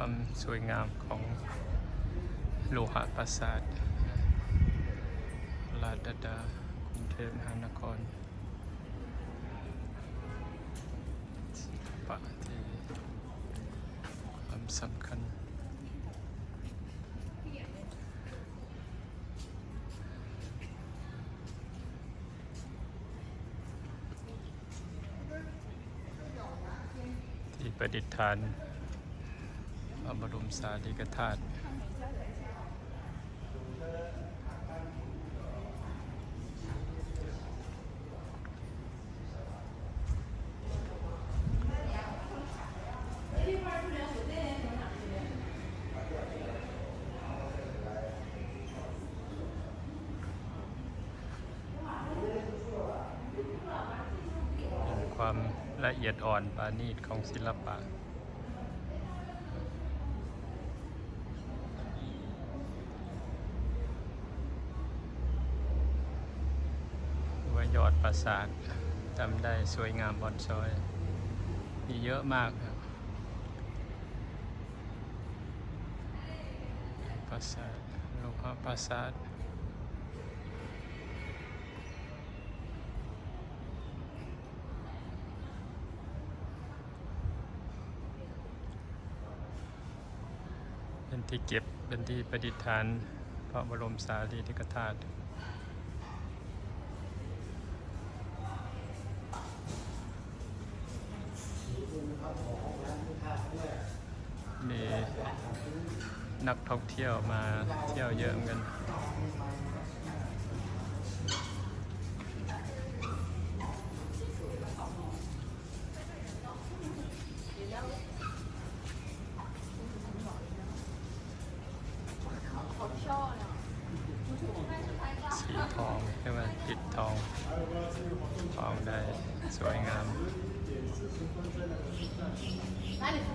ความสวยงามของโลหะปราสาทลาดดาดากรุงเทพมหานครศิลปะที่ความสำคัญที่ประดิษฐาน ระบรมสารีริกธาตุเป็นความละเอียดอ่อนปราณีตของศิลปะ ว่าย อดปราสาทจำได้สวยงามบอนซอย มีเยอะมากครับปราสาทโลหะปราสาทเป็นที่เก็บเป็นที่ประดิษฐานพระบรมสารีริกธาตุ นักท่องเที่ยวมาเที่ยวเยอะเหมือนกันสีทองใช่ไหมติดทอง ทองได้สวยงาม